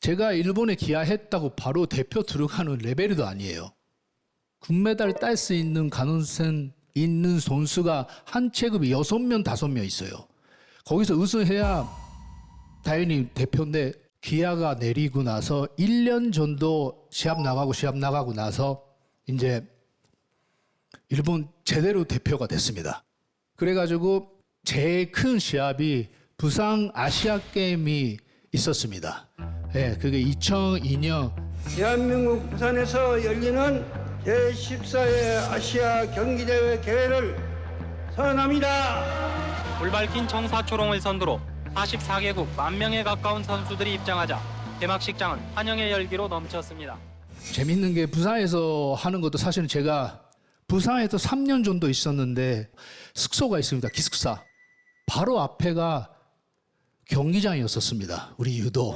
제가 일본에 기아했다고 바로 대표 들어가는 레벨도 아니에요. 금메달 딸 수 있는 가능성 있는 선수가 한 체급이 여섯 명 다섯 명 있어요. 거기서 우승해야 당연히 대표인데 기아가 내리고 나서 1년 정도 시합 나가고 시합 나가고 나서 이제 일본 제대로 대표가 됐습니다. 그래가지고 제일 큰 시합이 부상 아시아 게임이 있었습니다. 예, 그게 2002년 대한민국 부산에서 열리는 제14회 아시아 경기대회 개회를 선언합니다. 불 밝힌 청사초롱을 선두로 44개국 만 명에 가까운 선수들이 입장하자 개막식장은 환영의 열기로 넘쳤습니다. 재밌는 게 부산에서 하는 것도 사실은 제가 부산에서 3년 정도 있었는데 숙소가 있습니다. 기숙사. 바로 앞에가 경기장이었었습니다. 우리 유도.